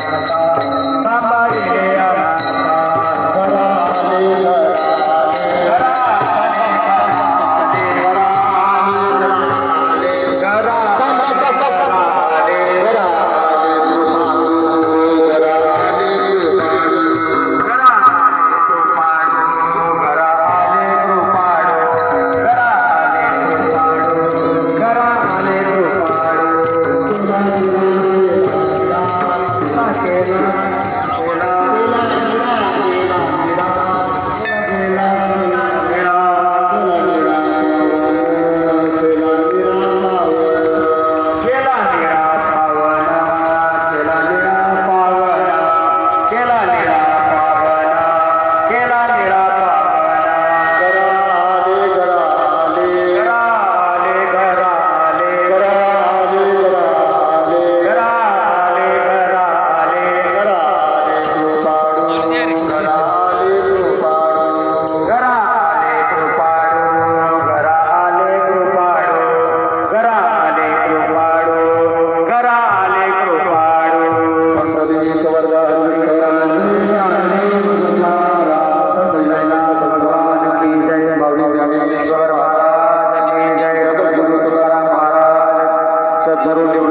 Sama Sama போலாம் দারুল